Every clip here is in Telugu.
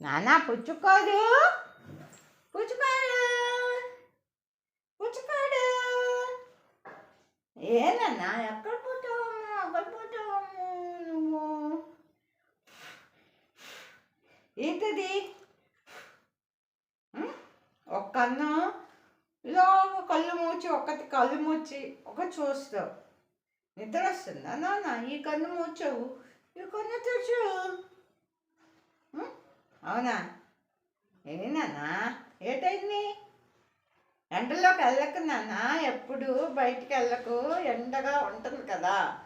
నానా పుచ్చుకోదు. పుచ్చుకోడు పుచ్చుకోడు ఏనన్నా ఎక్కడ పోతావమ్మా అక్కడ పోతావమ్మా నువ్వు? ఏంటది? ఒక్క ఒక కన్ను? ఇలా కళ్ళు మూచి ఒకటి కళ్ళు మూచి ఒక చూస్తావు నిద్ర వస్తుందా నాన్న? ఈ కన్ను మూచావు ఈ కన్ను తెచ్చావు అవునా? ఏనానా ఏటైంది? ఎండలోకి వెళ్ళకు నాన్న. ఎప్పుడు బయటికి వెళ్ళకు. ఎండగా ఉంటుంది కదా.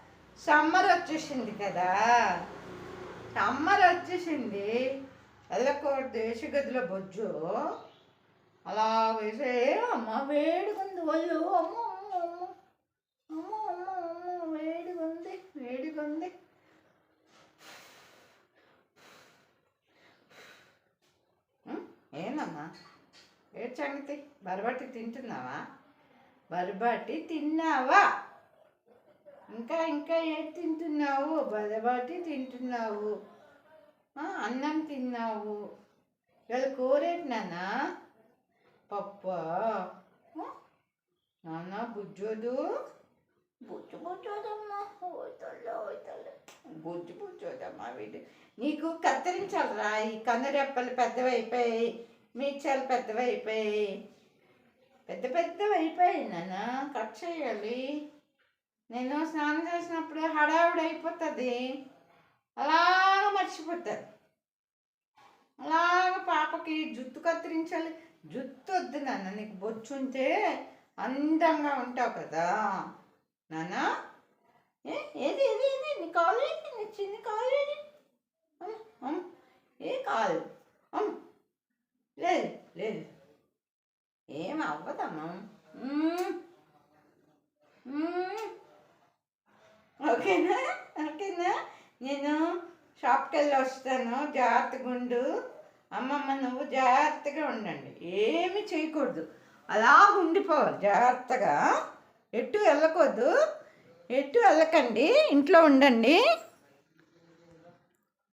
సమ్మర్ వచ్చేసింది కదా. సమ్మర్ వచ్చేసింది. వెళ్ళకూడదు. గదిలో బొజ్జు. అలా వేసే అమ్మ వేడుకుంది ఒళ్ళు అమ్మ అమ్మ అమ్మ. ఏడు సంగతి బరబట్టి తింటున్నావా? బరబట్టి తిన్నావా? ఇంకా ఇంకా ఏది తింటున్నావు? బరబట్టి తింటున్నావు. అన్నం తిన్నావు. ఇవాళ కూరేటి నాన్న? పప్పు? నాన్న బుజ్జోదు? బుజ్జు బుజ్జోదమ్మా బుజ్జు బుజ్జోదమ్మా వీడు. నీకు కత్తిరించాలిరా ఈ కన్నురెప్పలు పెద్దవైపోయాయి మీచాలు పెద్దవైపోయాయి పెద్ద పెద్దవి అయిపోయాయి నాన్న. కట్ చేయాలి. నేను స్నానం చేసినప్పుడు హడావిడి అయిపోతుంది. అలాగ మర్చిపోతుంది అలాగ పాపకి జుత్తు కత్తిరించాలి. జుత్తు వద్దు నాన్న. నీకు బొచ్చు ఉంటే అందంగా ఉంటావు కదా. నాన్న. ఏ ఏది ఏది ఏది? నీ కాలు ఏంటి? నీ చిన్న కాలు ఏది ఏ కాలు? ఏం అవ్వదమ్మా ఓకేనా? ఓకేనా? నేను షాప్కి వెళ్ళి వస్తాను. జాగ్రత్తగా ఉండు. అమ్మమ్మ నువ్వు జాగ్రత్తగా ఉండండి. ఏమి చేయకూడదు. అలా ఉండిపోవాలి. జాగ్రత్తగా. ఎటు వెళ్ళకూడదు. ఎటు వెళ్ళకండి. ఇంట్లో ఉండండి.